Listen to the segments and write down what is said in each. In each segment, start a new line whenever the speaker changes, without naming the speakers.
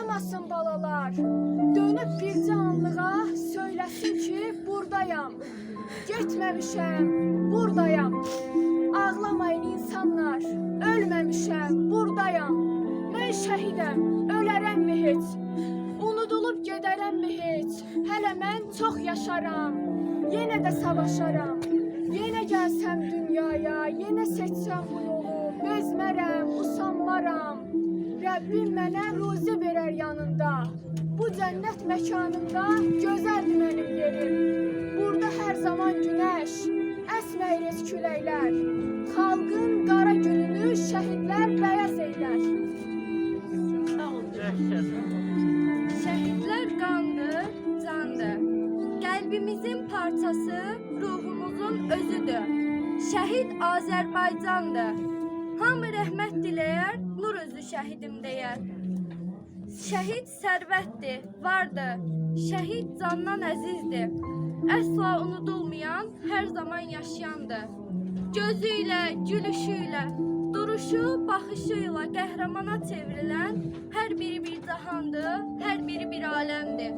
Ağlamasın balalar. Dönüp bir canlığa söylesin ki buradayam. Getmemişem, buradayam. Ağlamayın insanlar. Ölmemişem, buradayam. Ben şehidem, ölərəm mi heç? Unudulup gedərəm mi heç? Hələ mən çox yaşaram. Yenə də savaşaram. Yenə gəlsəm dünyaya, yenə seçsəm bu yolu. Bezmərəm, usanmaram. Rəbbim mənə ruzi verər yanında. Bu cənnət məkanında gözəldir mənim yerim. Burada hər zaman günəş, əsməyir heç küləklər. Xalqın qara gününü şəhidlər bəyaz eylər.
Şehitler kandı, candı. Kalbimizin parçası, ruhumuzun özüdür. Şehit Azerbaycan'dı. Hamı rəhmət diləyər, nur özü şəhidim deyər. Şəhid sərvətdir, vardı. Şəhid candan əzizdir. Əsla unudulmayan, hər zaman yaşayandır. Gözü ilə, gülüşü ilə, duruşu, baxışı ilə qəhrəmana çevrilən hər biri bir cahandır, hər biri bir aləmdir.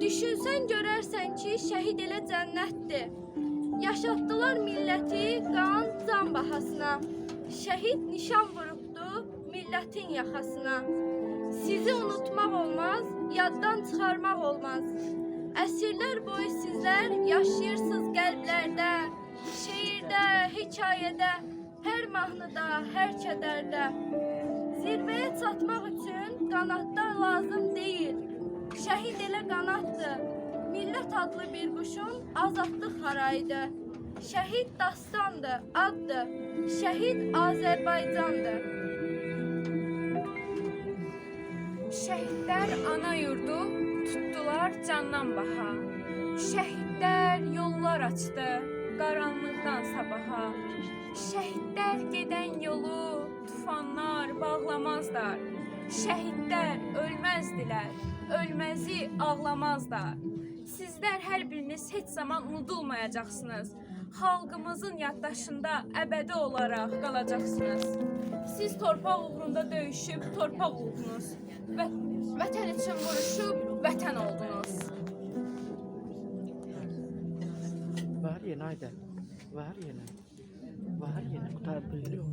Düşünsən görərsən ki, şəhid elə cənnətdir. Yaşatdılar milləti qan, can bahasına. Şəhid nişan vurubdu millətin yaxasına. Sizi unutmaq olmaz, yaddan çıxarmaq olmaz. Əsirlər boyu sizlər yaşayırsınız qəlblərdə, şeirdə, hekayədə, hər mahnıda, hər kədərdə. Zirvəyə çatmaq üçün qanadlar lazım deyil. Şəhid elə qanaddır. Millət adlı bir quşun azadlıq harayıdır. Şəhid dastandır, addır. Şəhid Azərbaycandır.
Şəhidlər ana yurdu tutdular candan baha. Şəhidlər yollar açdı qaranlıqdan sabaha. Şəhidlər gedən yolu tufanlar bağlamazlar. Şəhidlər ölməzdilər, ölməzi ağlamazlar. Sizlər hər biriniz heç zaman unudulmayacaqsınız. Xalqımızın yaddaşında əbədi olaraq qalacaqsınız. Siz torpaq uğrunda döyüşüb torpaq oldunuz. Və vətən üçün vuruşub vətən oldunuz.
Var yine haydi. Var yine. Var yine. Kurtar buyuruyor.